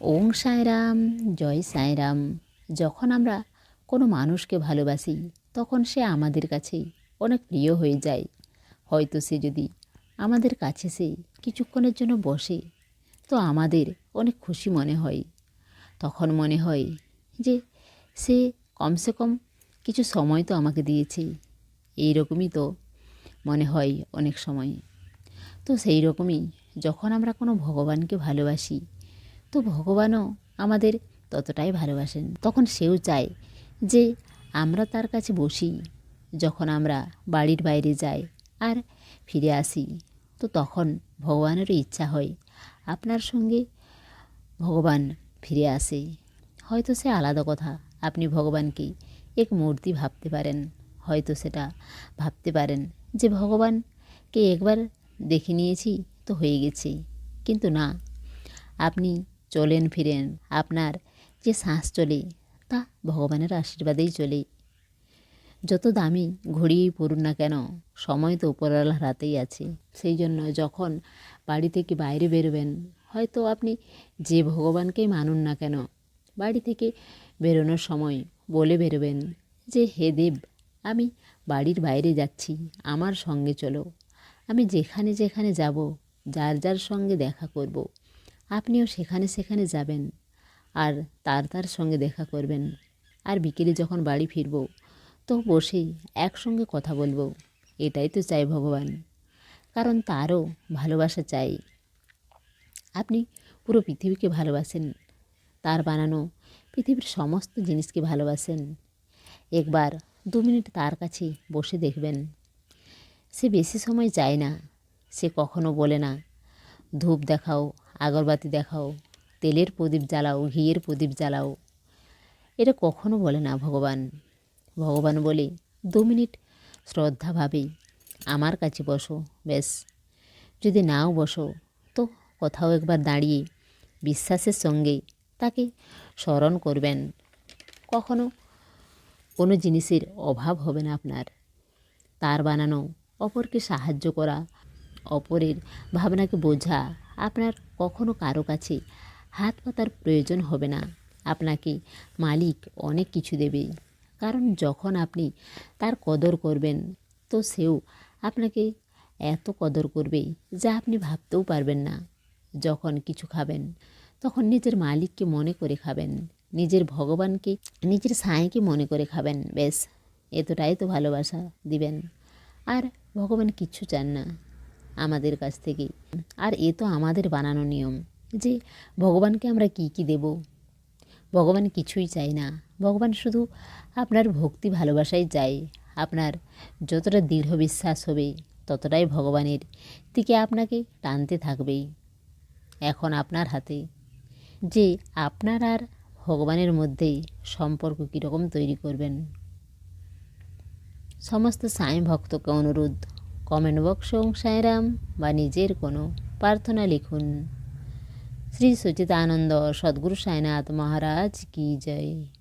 ওং সাঁয়রাম জয় সাঁয়রাম যখন আমরা কোনো মানুষকে ভালোবাসি, তখন সে আমাদের কাছে অনেক প্রিয় হয়ে যায়। হয়তো সে যদি আমাদের কাছে সে কিছুক্ষণের জন্য বসে, তো আমাদের অনেক খুশি মনে হয়। তখন মনে হয় যে সে কমসে কম কিছু সময় তো আমাকে দিয়েছে। এই রকমই তো মনে হয় অনেক সময়। তো সেই রকমই যখন আমরা কোনো ভগবানকে ভালোবাসি তো ভগবানও আমাদের ততটাই ভালোবাসেন। তখন সেও চায় যে আমরা তার কাছে বসি, যখন আমরা বাড়ির বাইরে যাই আর ফিরে আসি। তো তখন ভগবানেরও ইচ্ছা হয়, আপনার সঙ্গে ভগবান ফিরে আসে। হয়তো সে আলাদা কথা, আপনি ভগবানকে এক মূর্তি ভাবতে পারেন। হয়তো সেটা ভাবতে পারেন যে, ভগবানকে একবার দেখে নিয়েছি, তো হয়ে গেছে। কিন্তু না, আপনি চলেন ফিরেন। আপনার যে শ্বাস চলে, তা ভগবানের আশীর্বাদেই চলে। যত দামি ঘড়িয়েই পড়ুন না কেন, সময় তো উপরওয়ালার হাতেই আছে। সেই জন্য যখন বাড়ি থেকে বাইরে বেরোবেন, হয়তো আপনি যে ভগবানকেই মানুন না কেন, বাড়ি থেকে বেরোনোর সময় বলে বেরোবেন যে, হে দেব, আমি বাড়ির বাইরে যাচ্ছি, আমার সঙ্গে চলো। আমি যেখানে যেখানে যাব, যার যার সঙ্গে দেখা করব। আপনিও সেখানে সেখানে যাবেন আর তার তার সঙ্গে দেখা করবেন। আর বিকেলে যখন বাড়ি ফিরব, তো বসেই একসঙ্গে কথা বলব। এটাই তো চাই ভগবান। কারণ তারও ভালোবাসা চাই। আপনি পুরো পৃথিবীকে ভালোবাসেন। তার বানানো পৃথিবীর সমস্ত জিনিসকে ভালোবাসেন। একবার দু মিনিট তার কাছে বসে দেখবেন। সে বেশি সময় যায় না। সে কখনো বলে না, ধূপ দেখাও আগরবাতি দেখাও, তেলের প্রদীপ জ্বালাও, ঘিয়ের প্রদীপ জ্বালাও। এটা কখনো বলে না ভগবান। ভগবান বলে, দু মিনিট শ্রদ্ধাভাবে আমার কাছে বসো, ব্যাস। যদি নাও বসো, তো কোথাও একবার দাঁড়িয়ে বিশ্বাসের সঙ্গে তাকে স্মরণ করবেন। কখনো কোনো জিনিসের অভাব হবে না আপনার। তার বানানো অপরকে সাহায্য করা, অপরের ভাবনাকে বোঝা আপনার কখনো কারও কাছে হাত পাতার প্রয়োজন হবে না। আপনাকে মালিক অনেক কিছু দেবে। কারণ যখন আপনি তার কদর করবেন, তো সেও আপনাকে এত কদর করবে যা আপনি ভাবতেও পারবেন না। যখন কিছু খাবেন, তখন নিজের মালিককে মনে করে খাবেন। নিজের ভগবানকে, নিজের সাঁয়কে মনে করে খাবেন। বেশ এতটাই তো ভালোবাসা দিবেন। আর ভগবান কিচ্ছু চান না। আমাদের কাছ থেকে আর এ তো আমাদের বানানো নিয়ম যে ভগবানকে আমরা কি কি দেব? ভগবান কিছুই চাই না। ভগবান শুধু আপনার ভক্তি ভালোবাসাই চাই আপনার যতটা দৃঢ় বিশ্বাস হবে ততটাই ভগবানের দিকে আপনাকে টানতে থাকবেই। এখন আপনার হাতে যে আপনার আর ভগবানের মধ্যে সম্পর্ক কীরকম তৈরি করবেন? সমস্ত সাঁই ভক্তকে অনুরোধ কমেন্ট বক্স ওং সাঁয়রাম বা নিজের কোনো প্রার্থনা লিখুন। শ্রী সচিতানন্দ সদ্গুরু সাইনাথ মহারাজ কি জয়।